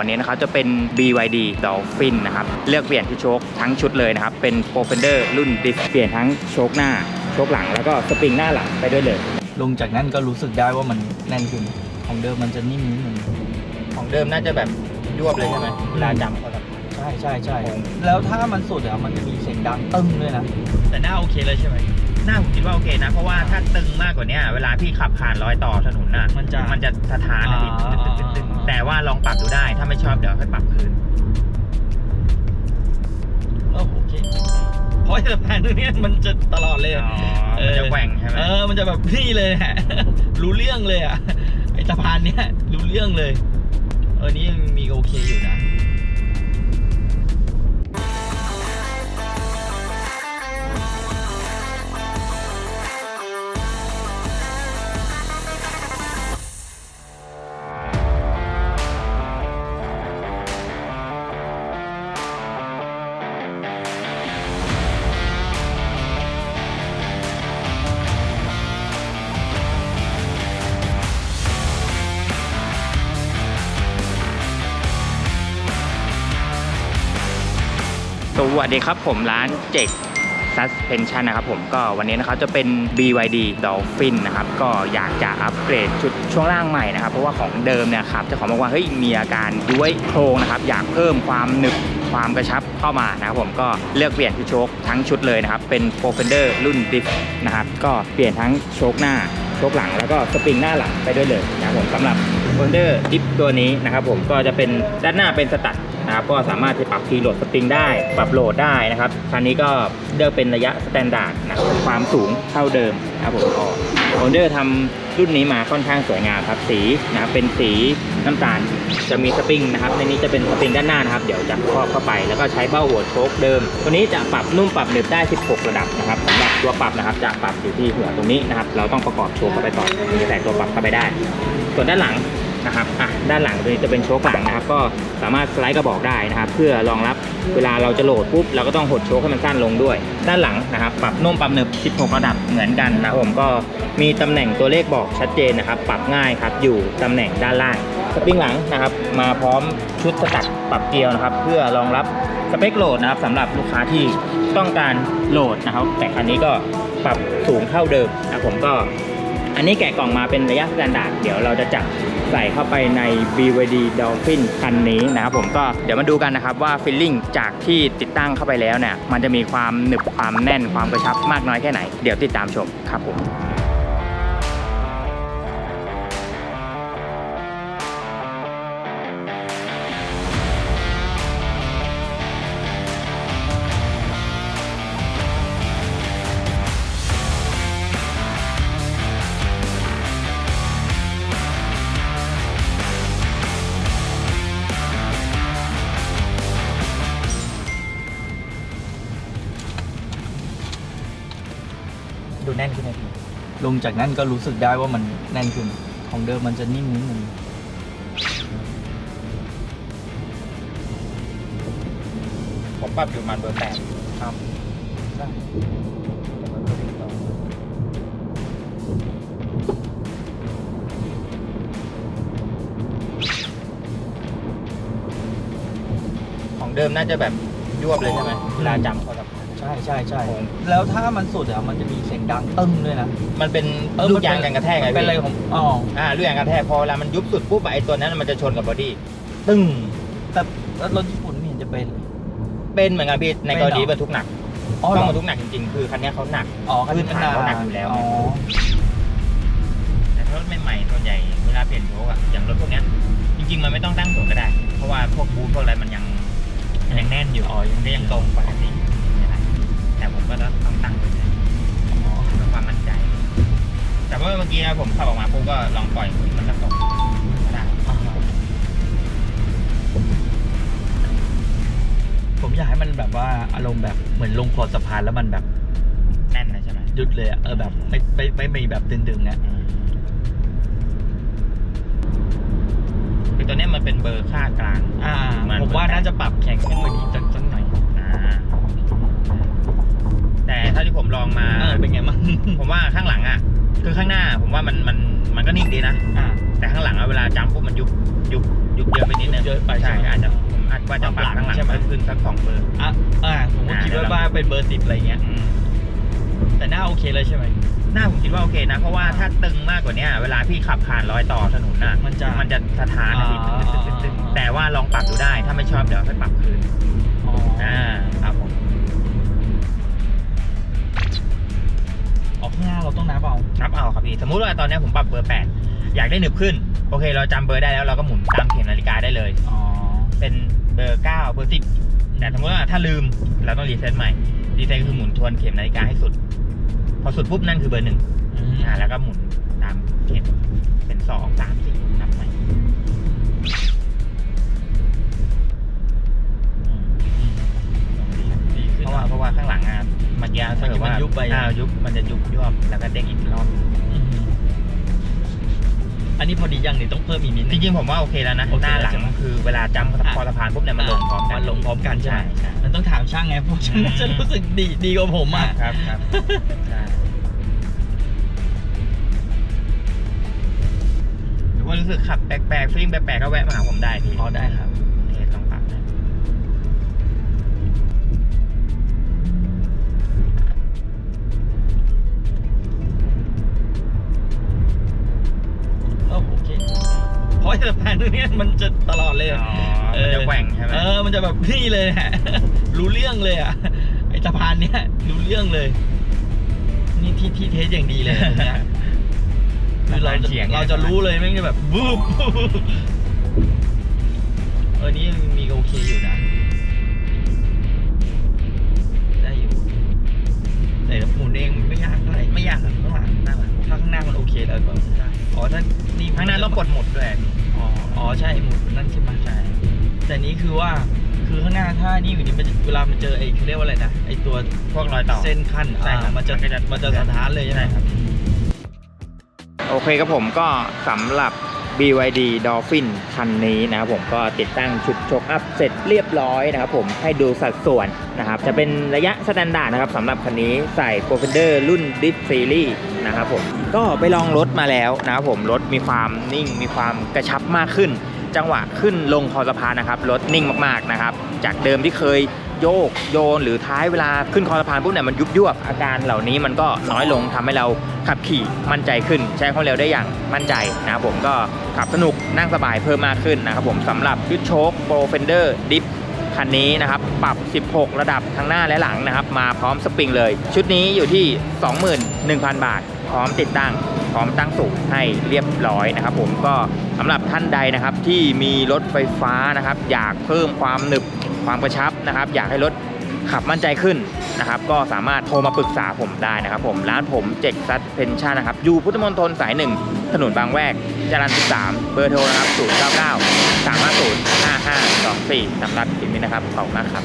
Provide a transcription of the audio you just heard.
วันนี้นะครับจะเป็น BYD Dolphin นะครับ เลือกเปลี่ยนที่โชคทั้งชุดเลยนะครับ เป็น p r o f e n d e r รุ่นดิสเปลี่ยนทั้งโชคหน้า โชคหลังแล้วก็สปริงหน้าหลังไปด้วยเลย ลงจากนั้นก็รู้สึกได้ว่ามันแน่นขึ้น ของเดิมมันจะนิ่มนิดนึงของเดิมน่าจะแบบยวบเลยใช่ไหมเวลาจำเขาแบบใช่ใช่ใช่แล้วถ้ามันสุดอะมันจะมีเสียงดังตึ้งด้วยนะ แต่หน้าโอเคเลยใช่ไหมหน้าผมคิดว่าโอเคนะ เพราะว่าถ้าตึงมากกว่าเนี้ยเวลาพี่ขับผ่านรอยต่อถนนน่ะมันจะมันจะสะท้านนะพี่อ่าตึ๊ดๆๆๆ แต่ว่าลองปรับดูได้ ถ้าไม่ชอบเดี๋ยวค่อยปรับคืนเออโอเคเพราะแต่แผ่นเนี้ยมันจะตลอดเลยอ๋อมันจะแกว่งใช่ไหมเออมันจะแบบนี่เลยฮะรู้เรื่องเลยอะไอสะพานเนี้ยรู้เรื่องเลยเออนี่ยังมีโอเคอยู่นะ วัสดีครับผมร้านเจก Suspension นะครับผมก็วันนี้นะครับจะเป็น BYD Dolphin นะครับก็อยากจะอัปเกรดชุดช่วงล่างใหม่นะครับ เพราะว่าของเดิมเนี่ยครับจ้าขอบอกว่าเฮ้ยมีอาการย้วยโครงนะครับ อยากเพิ่มความหนึบความกระชับเข้ามานะครับผมก็เลือกเปลี่ยนที่โชคทั้งชุดเลยนะครับ เป็น p r o f e n d e r รุ่นดิฟนะครับก็เปลี่ยนทั้งโชคหน้าโชคหลังแล้วก็สปริงหน้าหลังไปด้วยเลยนะครับผมสำหรับ p r o f e n d e r ดิฟตัวนี้นะครับผมก็จะเป็นด้านหน้าเป็นสตัด นะครับก็สามารถที่ปรับทีโหลดสปริงได้ ปรับโหลดได้นะครับคันนี้ก็เลือกเป็นระยะสแตนดาร์ดนะคความสูงเท่าเดิมนะครับผมก็โอนเดอร์ทำรุ่นนี้มาค่อนข้างสวยงามครับสีนะครับเป็นสีน้ำตาลจะมีสปริงนะครับในนี้จะเป็นสปริงด้านหน้านะครับ เดี๋ยวจะครอบเข้าไปแล้วก็ใช้เบ้าหัวโชคเดิม ตัวนี้จะปรับนุ่มปรับหนึบได้ 16 ระดับนะครับสำหรับตัวปรับนะครับจะปรับอยู่ที่หัวตรงนี้นะครับ เราต้องประกอบโชคเข้าไปก่อนถึงจะใส่ตัวปรับเข้าไปได้ ส่วนด้านหลัง นะครับอะด้านหลังตัวนี้จะเป็นโชคหลังนะครับ ก็สามารถสไลด์กระบอกได้นะครับ เพื่อรองรับเวลาเราจะโหลดปุ๊บเราก็ต้องหดโชคให้มันสั้นลงด้วย ด้านหลังนะครับ ปรับนุ่มปรับหนึบ 16 ระดับเหมือนกันนะผมก็มีตำแหน่งตัวเลขบอกชัดเจนนะครับ ปรับง่ายครับอยู่ตำแหน่งด้านล่างสปริงหลังนะครับ มาพร้อมชุดสตัดปรับเกลียวนะครับ เพื่อรองรับสเปคโหลดนะครับสำหรับลูกค้าที่ต้องการโหลดนะครับ แต่คันนี้ก็ปรับสูงเท่าเดิมนะผมก็ อันนี้แกะกล่องมาเป็นระยะสแตนดาร์ดเดี๋ยวเราจะจับใส่เข้าไปใน BVD Dolphin คันนี้นะครับผมก็เดี๋ยวมาดูกันนะครับว่าฟิลลิ่งจากที่ติดตั้งเข้าไปแล้วเนี่ยมันจะมีความหนึบความแน่นความกระชับมากน้อยแค่ไหน เดี๋ยวติดตามชมครับผม ลงจากนั้นก็รู้สึกได้ว่ามันแน่นขึ้น ของเดิมมันจะนิ่มนิดนึงผมปรับอยู่มันเบอร์แปดครับได้ของเดิมน่าจะแบบยวบเลยใช่ไหมเวลาจำเขาแบบใช่ใช่ใช่แล้วถ้ามันสุดอะมันจะมีเสียงดังตึ้งด้วยนะมันเป็นเออลูมักนยางกันกระแทกไงมันเป็นอะไรพี่ของอ๋ออ่าลูกยางกระแทกพอเวลามันยุบสุดปุ๊บไอ้ตัวนั้นมันจะชนกับบอดี้ตึ้งแต่แล้วรถญี่ปุ่นไม่เห็นจะเป็นเลยเป็นเหมือนกันพี่ในกรณีเป็นเหรอบรรทุกหนักอ๋อต้องเหรบรอรทุกหนักจริงๆ คือคันเนี้ยเขาหนักอ๋อคันนี้มันพื้นฐานเขาหนักอยู่แล้วอ๋อแต่ถ้ารถใหม่ๆส่วนใหญ่เวลาเปลี่ยนโชคอะอย่างรถพวกเนี้ยจริงๆมันไม่ต้องตั้งโชคก็ได้ เพราะว่าพวกบูทพวกอะไรมันยังมันยังแน่นอยู่อ๋อยังก็ยังตรงปกติไม่ได้ แต่ผมก็ต้องตั้งไปเลยอ๋อเพื่อความมั่นใจ แต่ว่าเมื่อกี้นะผมขับออกมาปุ๊บก็ลองปล่อยมันก็ตรงก็ได้อ่าฮะผมอยากให้มันแบบว่าอารมณ์แบบเหมือนลงคอสะพานแล้วมันแบบแน่นนะใช่ไหมหยุดเลยอะเออแบบไม่ไม่ไม่ไม่มีแบบดึงๆเนี่ยอืมคือตัวเนี้ยมันเป็นเบอร์ค่ากลาง อ่ามันผมว่าน่าจะปรับแข็งขึ้นกว่านี้สักสักหน่อย อ่าแต่ถ้าที่ผม ลองมาเออเป็นไงมั่งผมว่าข้างหลังอะคือข้างหน้าผมว่ามันมันมันก็นิ่งดีนะอ่า แต่ข้างหลังอะเวลาจัมป์ปุ๊บมันยุบยุบยุบเยอะไปนิดนึงยุบเยอะไปใช่ใช่ไหมอาจจะผมอาจว่าจะปรับข้างหลังใช่ไหม ขึ้นสักสองเบอร์ อะอ่าผมก็อ่าคิดเดี๋ยวว่าเราว่าเป็นเบอร์สิบอะไรเงี้ย อืม แต่หน้าโอเคเลยใช่ไหม หน้าผมคิดว่าโอเคนะ เพราะว่าถ้าตึงมากกว่าเนี้ยเวลาพี่ขับผ่านรอยต่อถนนน่ะมันจะมันจะสะท้านนะพี่อ่า ตึ๊ดตึ๊ดตึ๊ดตึ๊ดแต่ว่าลองปรับดูได้ถ้าไม่ชอบเดี๋ยวค่อยปรับคืนอ๋ออ่า พี่สมมุติว่าตอนเนี้ยผมปรับเบอร์แปดอยากได้หนึบขึ้น โอเค เราจำเบอร์ได้แล้วเราก็หมุนตามเข็มนาฬิกาได้เลยอ๋อเป็นเบอร์เก้าเบอร์สิบแต่สมมติว่าถ้าลืมเราต้องรีเซ็ตใหม่รีเซ็ตก็คือหมุนทวนเข็มนาฬิกาให้สุด พอสุดปุ๊บนั่นคือเบอร์หนึ่งอืมอ่าแล้วก็หมุนตามเข็มเป็นสองสามสี่นับใหม่ดีขึ้นเพราะว่าเพราะว่าข้างหลังอะเมื่อกี้ถ้าเกิดว่ามันยุบไปอ่ายุบมันจะยุบยวบแล้วก็เด้งอีกรอบ อืมอันนี้พอดียังนี่ต้องเพิ่มอีกนิดจนึง ริงๆผมว่าโอเคแล้วนะโอเคหน้าหลังใช่ไหม คือเวลาจำคอสะพานปุ๊บเนี่ยมันลงพร้อมกัน มันลงพร้อมกันใช่ไหมใช่มันต้องถามช่างไงเพราะฉันน่าจะรู้สึกดีดีกว่าผมอะ ครับครับใช่หรือว่ารู้สึกขับแปลกๆฟีลลิ่งแปลกๆก็แวะมาหาผมได้พี่ อ๋อได้ครับ เพราะไอ้สะพานตรงเนี้ยมันจะตลอดเลยอ๋อมันจะแกว่งใช่ไหมเออมันจะแบบนี่เลยฮะรู้เรื่องเลยอะไอ้สะพานเนี้ยรู้เรื่องเลย นี่ที่ที่เทสอย่างดีเลยตรงเนี้ยคือเราจะฉียงเราจะรู้เลยแม่งจะแบบวูบเออนี่มีโอเคอยู่นะได้อยู่แต่หมุนเองมันไม่ยากเท่าไหร่ไม่ยากอะข้างหลังหน้าหลังถ้าข้างหน้ามันโอเคแล้วก็ได้อ๋อ ถ้านี่ข้างหน้าต้องกดหมุดด้วยอ๋ออ๋อใช่หมุดนั่นใช่ไหมใช่แต่นี้คือว่าคือข้างหน้าถ้านี่อยู่นี่มันจะเวลามันเจอไอ้เขาเรียกว่าอะไรนะไอ้ตัวพวกรอยต่อเส้นขั้นใช่ครับอ่ามันจะมันก็จะมันจะสะท้านเลยใช่ไหมใช่ครับ โอเคครับผมก็สำหรับ BYD Dolphin คันนี้นะครับผมก็ติดตั้งชุดชกอัพเสร็จเรียบร้อยนะครับผมให้ดูสัดส่วนนะครับจะเป็นระยะสแตนดาร์ดนะครับสำหรับคันนี้ใส่ p r o f e n d e r รุ่น Dip Series นะครับผมก็ไปลองรถมาแล้วนะครับผมรถมีความนิ่งมีความกระชับมากขึ้น จังหวะขึ้นลงคอสะพานนะครับรถนิ่งมากๆนะครับจากเดิมที่เคย โยกโยนหรือท้ายเวลาขึ้นคอสะพานปุ๊บเนี่ยมันยุบยวบอาการเหล่านี้มันก็น้อยลงทำให้เราขับขี่มั่นใจขึ้น ใช้ความเร็วได้อย่างมั่นใจนะครับผมก็ขับสนุกนั่งสบายเพิ่มมากขึ้นนะครับผมสำหรับยึดโชคโปรเฟนเดอร์ดิฟคันนี้นะครับปรับ 16 ระดับทั้งหน้าและหลังนะครับ มาพร้อมสปริงเลย ชุดนี้อยู่ที่ 21,000 บาท พร้อมติดตั้ง พร้อมตั้งสูงให้เรียบร้อยนะครับ ผมก็สำหรับท่านใดนะครับที่มีรถไฟฟ้านะครับ อยากเพิ่มความหนึบ ความกระชับนะครับ อยากให้รถขับมั่นใจขึ้นนะครับ ก็สามารถโทรมาปรึกษาผมได้นะครับ ผมร้านผมเจ็กซัดเพนชั่นนะครับ อยู่พุทธมณฑลสายหนึ่งถนนบางแวกจรัญ13 เบอร์โทรนะครับ 099 350 5524สำหรับคลิปนี้นะครับขอบคุณมากครับ